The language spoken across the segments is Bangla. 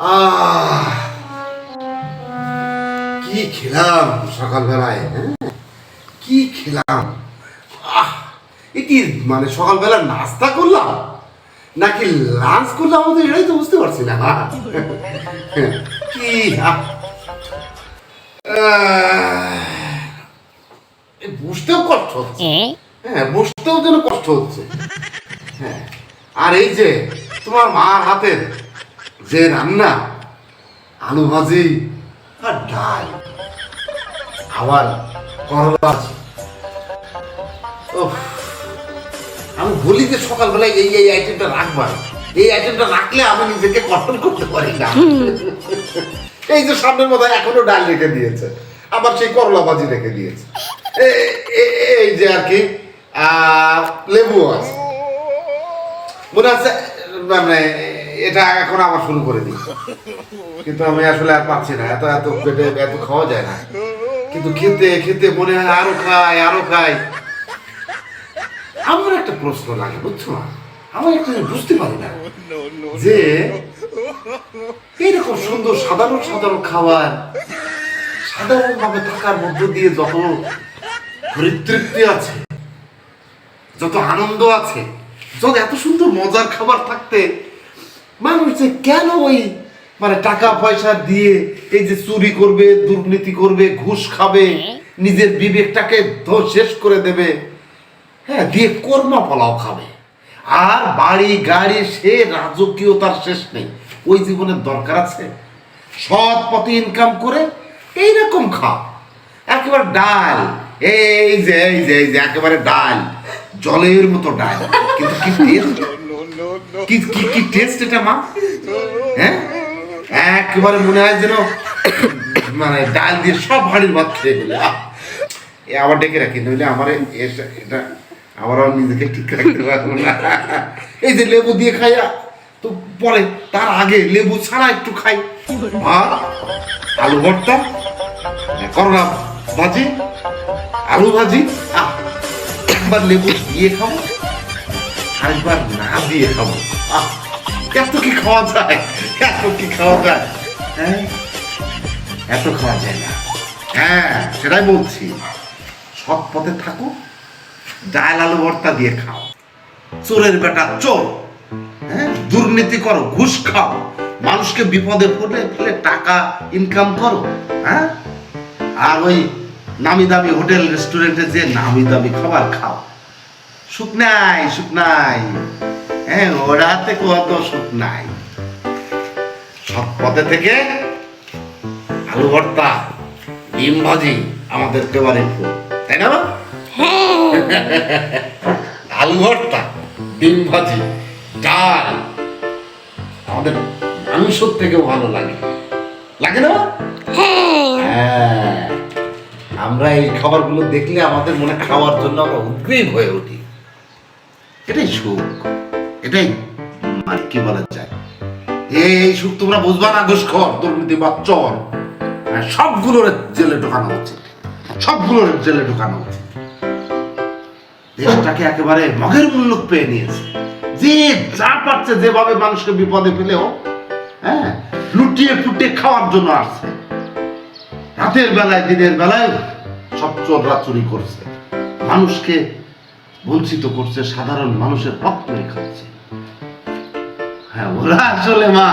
আহ! কি খেলাম সকালবেলায় হ্যাঁ? কি খেলাম? আহ! এ কি মানে সকালবেলা নাস্তা করলাম? নাকি লাঞ্চ করলাম আমাদের? এটাই তো বুঝতে পারছি না কি বুঝতেও কষ্ট হচ্ছে। হ্যাঁ বসতেও যেন কষ্ট হচ্ছে। হ্যাঁ। আর এই যে তোমার মার হাতের যে রান্না আলু ভাজি আর ডাল আবার করলা আমি বলি যে সকালবেলায় এই এই আইটেমটা রাখবার এই আইটেমটা রাখলে আমি নিজেকে কন্ট্রোল করতে পারি না। এই যে সামনের মধ্যে এখনও ডাল রেখে দিয়েছে আবার সেই করলা ভাজি রেখে দিয়েছে। এই যে আর কি আহ, লেবু আছে। মনে হচ্ছে মানে এটা এখন আবার শুরু করে দিই। কিন্তু আমি আসলে আর পাচ্ছি না। এত এত পেটে এত খাওয়া যায় না। কিন্তু খেতে খেতে মনে হয় আরও খাই আরও খাই। আমার একটা প্রশ্ন লাগে, বুঝছ না আমার একটা বুঝতে পারি না। যে এইরকম সুন্দর সাধারণ সাধারণ খাবার সাধারণ ভাবে থাকার মধ্য দিয়ে যত পরিতৃপ্তি আছে, যত আনন্দ আছে, যত এত সুন্দর মজার খাবার থাকতে মানুষ কেন ওই মানে টাকা পয়সা দিয়ে এই যে চুরি করবে, দুর্নীতি করবে, ঘুষ খাবে, নিজের বিবেকটাকে শেষ করে দেবে হ্যাঁ দিয়ে কর্মা পোলাও খাবে। আর বাড়ি, গাড়ি, সে রাজকীয়তার শেষ নেই। ওই জীবনের দরকার আছে। সৎ পথে ইনকাম করে এইরকম খা। একেবারে ডাল। এই যে এই যে এই যে, একেবারে ডাল। জলের মতো ডাল। কিন্তু কি কি কি কি টেস্ট এটা মা? হ্যাঁ? একেবারে মনে হয় যেন মানে ডাল দিয়ে সব হাড়ির ভাত খেয়ে গেলে এ আবার ডেকে রাখি নইলে আমার এটা আর নিজেকে ঠিক রাখতে পারব না। এই যে লেবু দিয়ে খাইয়া তো পরে তার আগে লেবু ছাড়া একটু খাই। ভাত আলু ভর্তা করলা ভাজি আলু ভাজি আহ, একবার লেবু দিয়ে খাব। আরেকবার না দিয়ে খাব। এত কি খাওয়া যায়? এত কি খাওয়া যায়? হ্যাঁ? এত খাওয়া যায় না। হ্যাঁ সেটাই বলছি। সৎ পথে থাকো, ডাল আলু ভর্তা দিয়ে খাও। চোরের বেটা চোর। হ্যাঁ? দুর্নীতি করো, ঘুষ খাও। মানুষকে বিপদে পড়লে ফেলে টাকা ইনকাম করো হ্যাঁ? আর ওই নামি দামি হোটেল, রেস্টুরেন্টে যে নামি দামি খাবার খাও। সুখ নাই সুখ নাই। হ্যাঁ ওরাতে কত সুখ নাই। সব পথে থেকে আলু ভর্তা ডিম ভাজি আমাদের ফেভারিট ফুড তাই না মা? আলু ভর্তা ডিম ভাজি ডাল। আমাদের মাংসর থেকেও ভালো লাগে। লাগে না হ্যাঁ। আমরা এই খাবারগুলো দেখলে আমাদের মনে খাওয়ার জন্য আমরা উদ্গ্রীব হয়ে উঠি। এটাই সুখ এটাই মানে কি বলা যায়? এই সুখ তোমরা বুঝবা না ঘুষখর দুর্নীতি বা চর। হ্যাঁ, সবগুলোর জেলে ঢোকানো হচ্ছে সবগুলোর জেলে ঢোকানো হচ্ছে দেশটাকে একেবারে মগের মূল্য পেয়ে নিয়েছে। যে যা পাচ্ছে যেভাবে মানুষকে বিপদে ফেলেও হ্যাঁ লুটিয়ে ফুটিয়ে খাওয়ার জন্য আসছে। রাতের বেলায় দিনের বেলায় সব চোররা চুরি করছে। মানুষকে বঞ্চিত করছে, সাধারণ মানুষের মেরে খাচ্ছে। হ্যাঁ ওরা আসলে মা,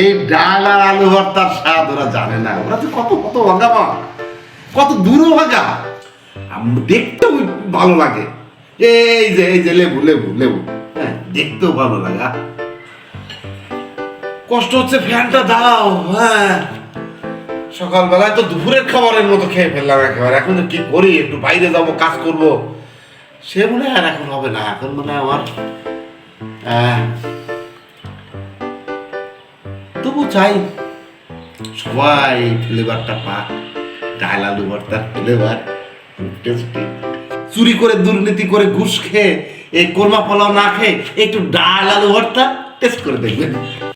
এই ডাল আর আলু ভর্তার স্বাদ ওরা জানে না। ওরা তো কত কত ভাগা মা, কত দূরও ভাগা দেখতেও ভালো লাগে। এই যে এই যে, লেবু লেবু লেবু। হ্যাঁ দেখতেও ভালো লাগে কষ্ট হচ্ছে, ফ্যানটা দাও হ্যাঁ। সকালবেলায় তো দুপুরের খাবারের মতো খেয়ে ফেললাম একেবারে। এখন কি করি? একটু বাইরে যাব, কাজ করব। সে মনে হয় আর এখন হবে না। এখন মনে হয় আমার তবু চাই সবাই ফ্লেভারটা পাক, ডাল আলু ভর্তার ফ্লেভার টেস্টি চুরি করে দুর্নীতি করে ঘুষ খেয়ে এই কোরমা পোলাও না খেয়ে একটু ডাল আলু ভর্তা টেস্ট করে দেখবেন।